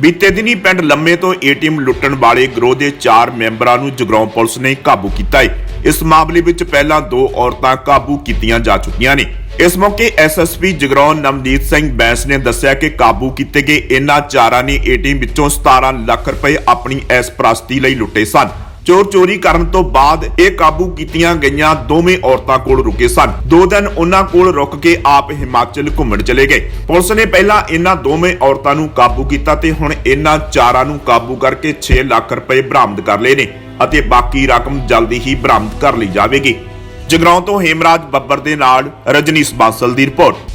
ਬੀਤੇ ਦਿਨੀ ਪਿੰਡ ਲੰਮੇ ਤੋਂ ਏਟੀਐਮ ਲੁੱਟਣ ਵਾਲੇ ਗਰੋਹ ਦੇ 4 ਮੈਂਬਰਾਂ ਨੂੰ ਜਗਰਾਉਂ ਪੁਲਿਸ ਨੇ ਕਾਬੂ ਕੀਤਾ ਹੈ ਇਸ ਮਾਮਲੇ ਵਿੱਚ ਪਹਿਲਾਂ ਦੋ ਔਰਤਾਂ ਕਾਬੂ ਕੀਤੀਆਂ ਜਾ ਚੁੱਕੀਆਂ ਨੇ। ਇਸ ਮੌਕੇ ਐਸਐਸਪੀ ਜਗਰਾਉਂ ਨਵਨੀਤ ਸਿੰਘ ਬੈਂਸ ਨੇ ਦੱਸਿਆ ਕਿ ਕਾਬੂ ਕੀਤੇ ਗਏ ਇਹਨਾਂ ਚਾਰਾਂ ਨੇ ਏਟੀਐਮ ਵਿੱਚੋਂ 17 ਲੱਖ ਰੁਪਏ ਆਪਣੀ ਐਸ ਪ੍ਰਸਤੀ ਲਈ ਲੁੱਟੇ ਸਨ। ਚੋਰ ਚੋਰੀ ਕਰਨ ਤੋਂ ਬਾਅਦ ਇਹ ਕਾਬੂ ਕੀਤੀਆਂ ਗਈਆਂ ਦੋਵੇਂ ਔਰਤਾਂ ਕੋਲ ਰੁਕੇ ਸਨ। ਦੋ ਦਿਨ ਉਹਨਾਂ ਕੋਲ ਰੁਕ ਕੇ ਆਪ ਹਿਮਾਚਲ ਘੁੰਮਣ ਚਲੇ ਗਏ। ਪੁਲਿਸ ਨੇ ਪਹਿਲਾਂ ਇਹਨਾਂ ਦੋਵੇਂ ਔਰਤਾਂ ਨੂੰ ਕਾਬੂ ਕੀਤਾ ਤੇ ਹੁਣ ਇਹਨਾਂ ਚਾਰਾਂ ਨੂੰ ਕਾਬੂ ਕਰਕੇ 6 ਲੱਖ ਰੁਪਏ ਬਰਾਮਦ ਕਰ ਲਏ ਨੇ ਅਤੇ ਬਾਕੀ ਰਕਮ ਜਲਦੀ ਹੀ ਬਰਾਮਦ ਕਰ ਲਈ ਜਾਵੇਗੀ। ਜਗਰਾਉਂ ਤੋਂ ਹੇਮਰਾਜ ਬੱਬਰ ਦੇ ਨਾਲ ਰਜਨੀਸ਼ ਬਾਂਸਲ ਦੀ ਰਿਪੋਰਟ।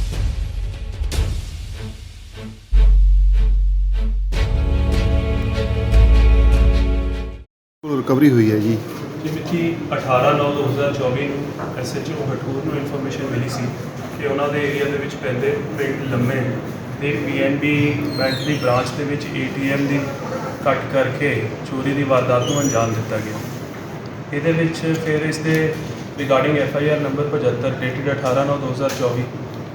ਰਿਕਵਰੀ ਹੋਈ ਹੈ ਜੀ। ਜੀ ਮਿਤੀ 18/9/2024 ਨੂੰ ਐਸਐਚਓ ਹਟੂਰ ਨੂੰ ਇਨਫੋਰਮੇਸ਼ਨ ਮਿਲੀ ਸੀ ਕਿ ਉਹਨਾਂ ਦੇ ਏਰੀਆ ਦੇ ਵਿੱਚ ਪੈਂਦੇ ਪਿੰਡ ਲੰਮੇ ਤੇ ਪੀਐਨਬੀ ਬੈਂਕ ਦੀ ਬ੍ਰਾਂਚ ਦੇ ਵਿੱਚ ਏਟੀਐਮ ਦੀ ਕੱਟ ਕਰਕੇ ਚੋਰੀ ਦੀ ਵਾਰਦਾਤ ਨੂੰ ਅੰਜਾਮ ਦਿੱਤਾ ਗਿਆ। ਇਹਦੇ ਵਿੱਚ ਫਿਰ ਇਸ ਦੇ regarding FIR number 75 dated 18/9/2024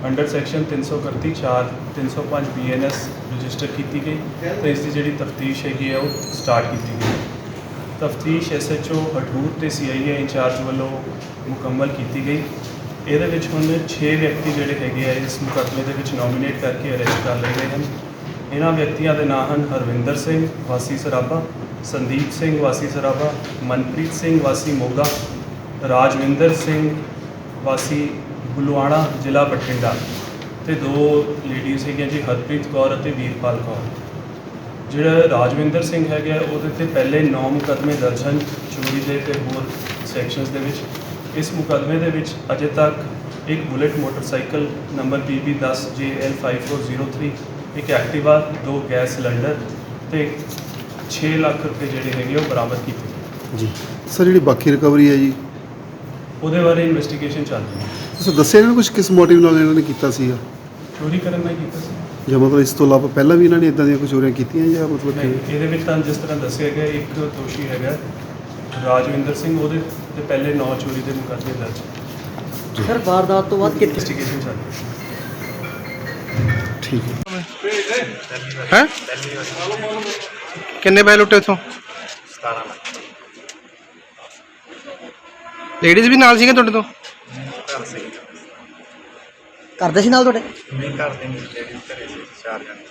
under section 331 4 305 BNS register ਕੀਤੀ ਗਈ ਤੇ ਇਸ ਦੀ ਜਿਹੜੀ ਤਫਤੀਸ਼ ਹੈਗੀ ਹੈ ਉਹ ਸਟਾਰਟ ਕੀਤੀ ਗਈ। ਤਫਤੀਸ਼ ਐਸਐਚਓ ਹਟੂਰ ਤੇ ਸੀਆਈਏ ਇੰਚਾਰਜ ਵੱਲੋਂ ਮੁਕੰਮਲ ਕੀਤੀ ਗਈ। ਇਹਦੇ ਵਿੱਚ ਹੁਣ 6 ਵਿਅਕਤੀ ਜਿਹੜੇ ਹੈਗੇ ਆ ਇਸ ਮੁਕੱਦਮੇ ਦੇ ਵਿੱਚ ਨੋਮੀਨੇਟ ਕਰਕੇ ਅਰੈਸਟ ਕਰ ਲਏ ਗਏ ਹਨ। ਇਹਨਾਂ ਵਿਅਕਤੀਆਂ ਦੇ ਨਾਂ ਹਨ ਹਰਵਿੰਦਰ ਸਿੰਘ, ਵਾਸੀ ਸਰਾਭਾ, ਸੰਦੀਪ ਸਿੰਘ, ਵਾਸੀ ਸਰਾਭਾ, ਮਨਪ੍ਰੀਤ ਸਿੰਘ, ਵਾਸੀ ਮੋਗਾ, ਰਾਜਵਿੰਦਰ ਸਿੰਘ, ਵਾਸੀ ਬੁਲਵਾਣਾ, ਜ਼ਿਲ੍ਹਾ ਬਠਿੰਡਾ। ਤੇ ਦੋ ਲੇਡੀਜ਼ ਹੈਗੀਆਂ ਜੀ, ਹਰਪ੍ਰੀਤ ਕੌਰ ਅਤੇ ਵੀਰਪਾਲ ਕੌਰ। ਜਿਹੜਾ ਰਾਜਵਿੰਦਰ ਸਿੰਘ ਹੈਗਾ ਉਹਦੇ ਤੇ ਪਹਿਲੇ 9 ਮੁਕੱਦਮੇ ਦਰਜ ਹਨ ਚੋਰੀ ਦੇ ਤੇ ਹੋਰ ਸੈਕਸ਼ਨਸ ਦੇ ਵਿੱਚ। ਇਸ ਮੁਕੱਦਮੇ ਦੇ ਵਿੱਚ ਅਜੇ ਤੱਕ ਇੱਕ ਬੁਲਟ ਮੋਟਰਸਾਈਕਲ ਨੰਬਰ PB10JL5403 ਇੱਕ ਐਕਟਿਵਾ ਦੋ ਗੈਸ ਸਿਲੰਡਰ ਤੇ 6 ਲੱਖ ਰੁਪਏ ਜਿਹੜੇ ਹੈਗੇ ਉਹ ਬਰਾਮਦ ਕੀਤੇ। ਜੀ। ਸਰ ਜਿਹੜੀ ਬਾਕੀ ਰਿਕਵਰੀ ਹੈ ਜੀ? ਉਹਦੇ ਬਾਰੇ ਇਨਵੈਸਟੀਗੇਸ਼ਨ ਚੱਲ ਰਹੀ ਹੈ। ਤੁਸੀਂ ਦੱਸਿਆ ਇਹਨਾਂ ਨੂੰ ਕੁਝ ਕਿਸ ਮੋਟਿਵ ਨਾਲ ਇਹਨਾਂ ਨੇ ਕੀਤਾ ਸੀਗਾ? ਚੋਰੀ ਕਰਨ ਦਾ ਕੀਤਾ ਸੀ। ਜਾਂ ਮਤਲਬ ਇਸ ਤੋਂ ਇਲਾਵਾ ਪਹਿਲਾਂ ਵੀ ਇਹਨਾਂ ਨੇ ਇਦਾਂ ਦੀਆਂ ਕੁਝ ਚੋਰੀਆਂ ਕੀਤੀਆਂ ਜਾਂ ਮਤਲਬ ਕਿ ਇਹਦੇ ਵਿੱਚ ਤਾਂ ਜਿਸ ਤਰ੍ਹਾਂ ਦੱਸਿਆ ਗਿਆ ਇੱਕ ਦੋਸ਼ੀ ਹੈਗਾ ਰਾਜਵਿੰਦਰ ਸਿੰਘ ਉਹਦੇ ਤੇ ਪਹਿਲੇ 9 ਚੋਰੀ ਦੇ ਮੁਕੱਦਮੇ ਦਰਜ। ਸਰ ਵਾਰਦਾਤ ਤੋਂ ਬਾਅਦ ਕਿੱਥੇ ਇਨਵੈਸਟੀਗੇਸ਼ਨ ਚੱਲ ਰਹੀ। ਹੈ ਠੀਕ ਹੈ। ਹੈ? ਕਿੰਨੇ ਪੈਸੇ ਲੁੱਟੇ ਉਥੋਂ? 17 ਲੱਖ ਲੇਡੀਜ਼ ਵੀ ਨਾਲ ਸੀਗੇ ਤੁਹਾਡੇ ਤੋਂ? ਕਰਦੇ ਸੀ ਨਾਲ ਤੁਹਾਡੇ? ਨਹੀਂ ਘਰ ਨਹੀਂ ਲੇਡੀਜ਼ ਘਰੇ ਸੀ ਚਾਰ ਜਣੇ।